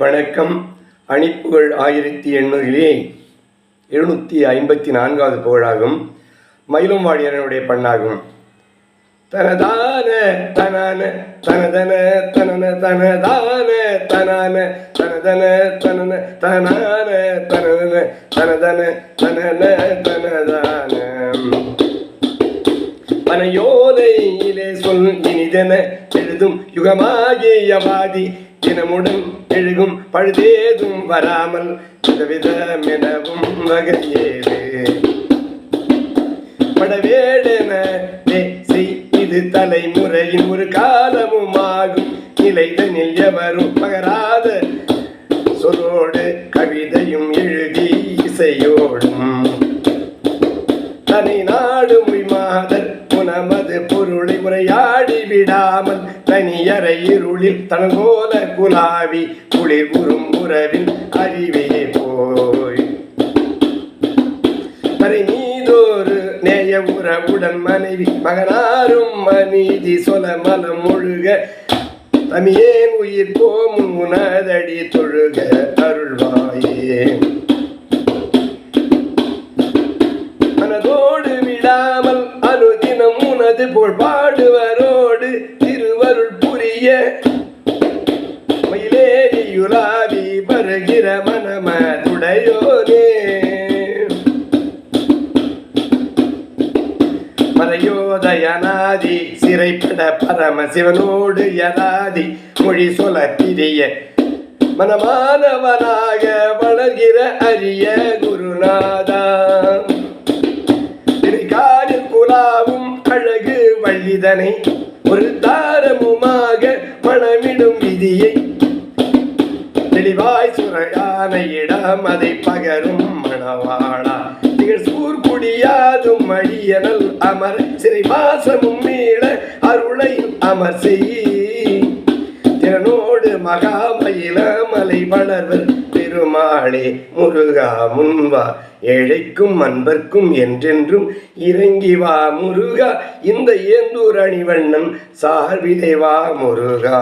வணக்கம். அணிப்புகள் ஆயிரத்தி எண்ணூறிலே எழுநூற்றி ஐம்பத்தி நான்காவது புகழாகும். மயிலும் வாடியனுடைய பண்ணாகும். தனதான தனான தனதன தனன தனதான தனான தனதன தனன தனான தனதன தனதன தனன தனதான. மனையோலையிலே சொல் இனிதன எழுதும் யுகமாகியவாதி தினமுடன் எழுகும் பழுதேதும் வராமல் விதவிதமெனவும் வகையேது படவேடென இது தலைமுறையின் ஒரு காலமும் ஆகும் நிலைதனில் எவரும் பகராத சொல்லோடு கவிதையும் எழுதி இசையோடும் தனி நாடும் மாதர். புனமது பொருளை உரையாடி விடாமல் தனியறை இருளில் தனகோல குலாவி குளிர் குறும் உறவில் அறிவே போய். மறை மீதோரு நேய உறவுடன் மனைவி மகனாரும் மனிதி சொல மலம் முழுக. தமியேன் உயிர் போமுன் உனதடி தொழுக அருள்வாயே. மனதோடு விடாமல் அனுதினம் உனது போல் பாடுவரோடு திருவருள் புரிய. மயிலேரியுலாவி பருகிற மனமதுடையோனே மறையோதயனாதி சிறைப்பட பரமசிவனோடு யதாதி மொழி சொல பிரிய மனமானவனாக வளர்கிற அரிய திருக்காலில் அழகு வள்ளிதனை ஒரு தாரமுமாக மணமிடும் விதியை தெளிவாய் சுரையானையிடம் இடம் அதை பகரும் மணவாளா. திகழ் சூர் குடியாதும் அழியனல் அமர் சிறை வாசமும் மீள அருளை அமர் செய். திறனோடு மகாமயில மலை வளர்வர் பெருமாளே முருகா முன்வா. ஏழைக்கும் அன்பர்க்கும் என்றென்றும் இறங்கி வா முருகா. இந்த ஏந்தூர் அணிவண்ணன் சார்பிலே வா முருகா.